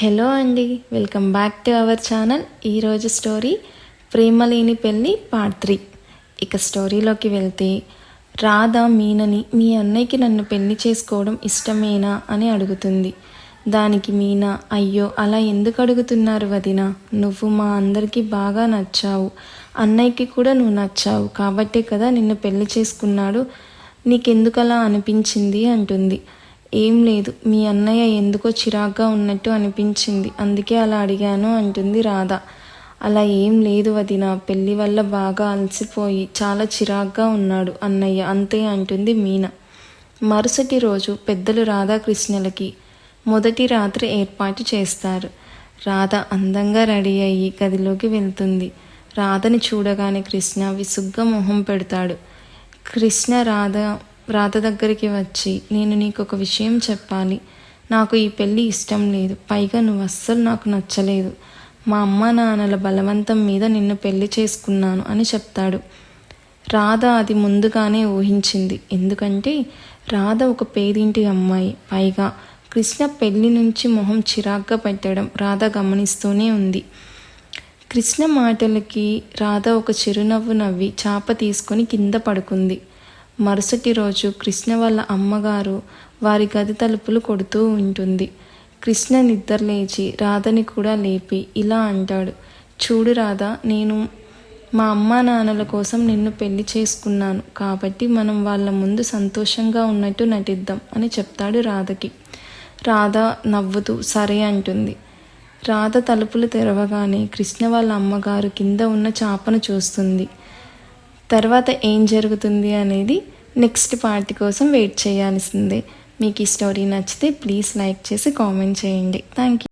Hello అండి welcome back to our channel. ఈరోజు story ప్రేమ లేని పెళ్ళి పార్ట్ త్రీ. ఇక స్టోరీలోకి వెళ్తే రాధ మీనని మీ అన్నయ్యకి నన్ను పెళ్ళి చేసుకోవడం ఇష్టమేనా అని అడుగుతుంది. దానికి మీనా అయ్యో అలా ఎందుకు అడుగుతున్నారు వదిన? నువ్వు మా అందరికీ బాగా నచ్చావు. అన్నయ్యకి కూడా నువ్వు నచ్చావు. కాబట్టే కదా నిన్ను పెళ్ళి చేసుకున్నాడు. నీకెందుకు అలా అనిపించింది? అంటుంది. ఏం లేదు మీ అన్నయ్య ఎందుకో చిరాగ్గా ఉన్నట్టు అనిపించింది. అందుకే అలా అడిగాను అంటుంది రాధ. అలా ఏం లేదు వదిన పెళ్ళి వల్ల బాగా అలసిపోయి చాలా చిరాగ్గా ఉన్నాడు అన్నయ్య అంతే అంటుంది మీన. మరుసటి రోజు పెద్దలు రాధాకృష్ణలకి మొదటి రాత్రి ఏర్పాటు చేస్తారు. రాధ అందంగా రెడీ అయ్యి గదిలోకి వెళ్తుంది. రాధని చూడగానే కృష్ణ విసుగ్గా మొహం పెడతాడు. కృష్ణ రాధ రాధ దగ్గరికి వచ్చి నేను నీకు ఒక విషయం చెప్పాలి. నాకు ఈ పెళ్ళి ఇష్టం లేదు. పైగా నువ్వు అస్సలు నాకు నచ్చలేదు. మా అమ్మ నాన్నల బలవంతం మీద నిన్ను పెళ్ళి చేసుకున్నాను అని చెప్తాడు. రాధ అది ముందుగానే ఊహించింది. ఎందుకంటే రాధ ఒక పేదింటి అమ్మాయి. పైగా కృష్ణ పెళ్ళి నుంచి మొహం చిరాగ్గా పెట్టడం రాధ గమనిస్తూనే ఉంది. కృష్ణ మాటలకి రాధ ఒక చిరునవ్వు నవ్వి చాప తీసుకొని కింద పడుకుంది. మరుసటి రోజు కృష్ణ వాళ్ళ అమ్మగారు వారి గది తలుపులు కొడుతూ ఉంటుంది. కృష్ణ నిద్ర లేచి రాధని కూడా లేపి ఇలా అంటాడు. చూడు రాధ నేను మా అమ్మా నాన్నల కోసం నిన్ను పెళ్ళి చేసుకున్నాను. కాబట్టి మనం వాళ్ళ ముందు సంతోషంగా ఉన్నట్టు నటిద్దాం అని చెప్తాడు రాధకి. రాధ నవ్వుతూ సరే అంటుంది. రాధ తలుపులు తెరవగానే కృష్ణ వాళ్ళ అమ్మగారు కింద ఉన్న చాపను చూస్తుంది. తర్వాత ఏం జరుగుతుంది అనేది నెక్స్ట్ పార్ట్ కోసం వెయిట్ చేయాల్సిందే. మీకు ఈ స్టోరీ నచ్చితే ప్లీజ్ లైక్ చేసి కామెంట్ చేయండి. Thank you